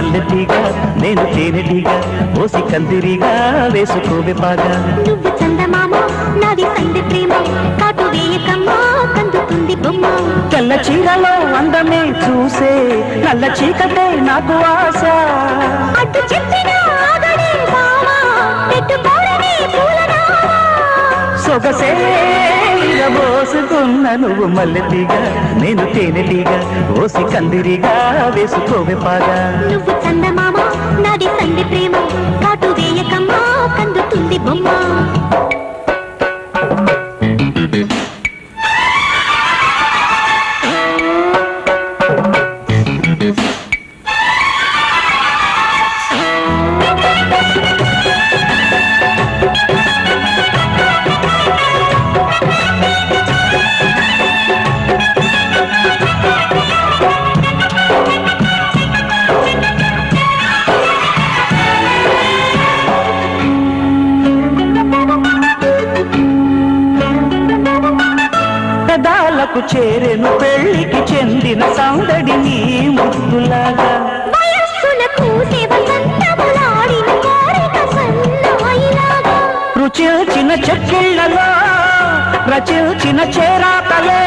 నేను తేనెటీగా ఓసి కందిరిగా వేసుకోవే పాగా. నువ్వు చందమామ నాది సంధి ప్రేమ కాటు వేయకమ్మా కందుతుంది బొమ్మ. తెల్ల చీరలో అందమే చూసే నల్ల చీకటే నాకు ఆశ. అడ్డు చెప్పిన సొగసే పోసుకున్న నువ్వు మల్లెటీగా నేను తేనెటీగా ఓసి కందిరిగా వేసుకోవే పాగా. నువ్వు చందమామ నాది సంధి ప్రేమ కాటు వేయకమ్మా కందుతుంది బొమ్మ. పెదాలకు చేరెను పెళ్ళికి చెందిన సందడి నీ ముద్దులాగా. రుచిల్చిన చెక్కిళ్ళలో రచిల్చిన చేరాతలే.